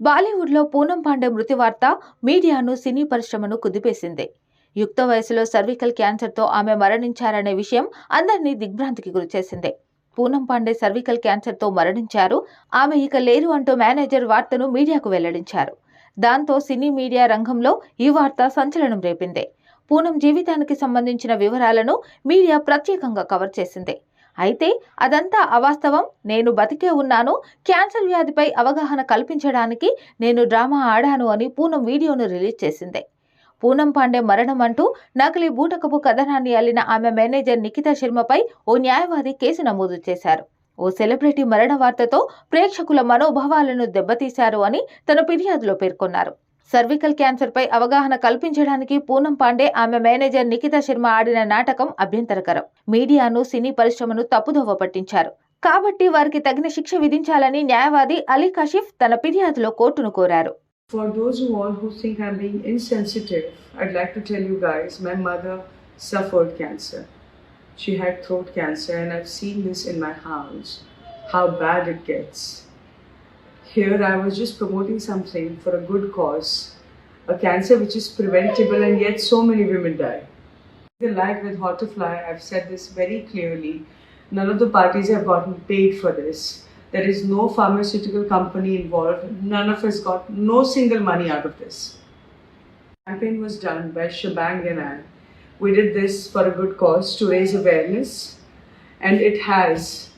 బాలీవుడ్లో పూనం పాండే మృతి వార్త మీడియాను సినీ పరిశ్రమను కుదిపేసింది. యుక్త వయసులో సర్వికల్ క్యాన్సర్తో ఆమె మరణించారనే విషయం అందరినీ దిగ్భ్రాంతికి గురిచేసింది. పూనం పాండే సర్వికల్ క్యాన్సర్తో మరణించారు. ఆమె ఇక లేరు అంటూ మేనేజర్ వార్తను మీడియాకు వెల్లడించారు. దాంతో సినీ మీడియా రంగంలో ఈ వార్త సంచలనం రేపింది. పూనం జీవితానికి సంబంధించిన వివరాలను మీడియా ప్రత్యేకంగా కవర్ చేసింది. అయితే అదంతా అవాస్తవం. నేను బతికే ఉన్నాను. క్యాన్సర్ వ్యాధిపై అవగాహన కల్పించడానికి నేను డ్రామా ఆడాను అని పూనం వీడియోను రిలీజ్ చేసింది. పూనం పాండే మరణం అంటూ నకిలీ బూటకపు కథనాన్ని అల్లిన ఆమె మేనేజర్ నిఖితా శర్మపై ఓ న్యాయవాది కేసు నమోదు చేశారు. ఓ సెలబ్రిటీ మరణ వార్తతో ప్రేక్షకుల మనోభావాలను దెబ్బతీశారు అని తన ఫిర్యాదులో పేర్కొన్నారు. సర్వికల్ క్యాన్సర్పై అవగాహన కల్పించడానికి పూనం పాండే ఆమె మేనేజర్ నిఖిత శర్మ ఆడిన నాటకం అభ్యంతరకరం మీడియాను సినీ పరిశ్రమను తప్పుదోవ పట్టించారు కాబట్టి వారికి తగిన శిక్ష విధించాలని న్యాయవాది అలీ కషిఫ్ తన ఫిర్యాదులో కోర్టును కోరారు For those who all who think I'm being insensitive, I'd like to tell you guys my mother suffered cancer. She had throat cancer, and I've seen this in my house how bad it gets. Here, I was just promoting something for a good cause, a cancer which is preventable, and yet so many women die. The like with Hortifly, I've said this very clearly. None of the parties have gotten paid for this. There is no pharmaceutical company involved. None of us got no single money out of this. Campaign was done by Shebang and I. We did this for a good cause to raise awareness, and it has.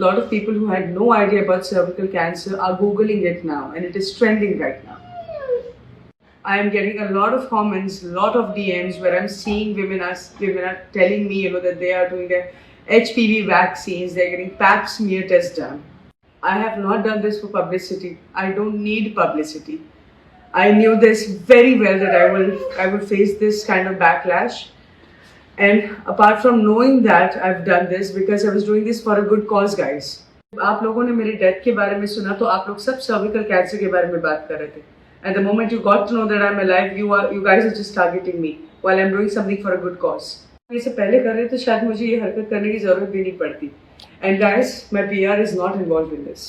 A lot of people who had no idea about cervical cancer are googling it now, and it is trending right now. I am getting a lot of comments, a lot of DMs where I'm seeing women are women are telling me, you know, that they are doing their HPV vaccines, they're getting Pap smear tests done. I have not done this for publicity. I don't need publicity. I knew this very well that I will I will face this kind of backlash. And apart from knowing that I've done this because I was doing this for a good cause, guys. आप लोगों ने मेरी death के बारे में सुना तो आप लोग सब सर्विकल कैंसर के बारे में बात कर रहे थे at the moment you got to know that I am alive you are you guys are just targeting me while I am doing something for a good cause ये से पहले कर रहे तो शायद मुझे ये हरकत करने की जरूरत भी नहीं पड़ती and guys my PR is not involve in this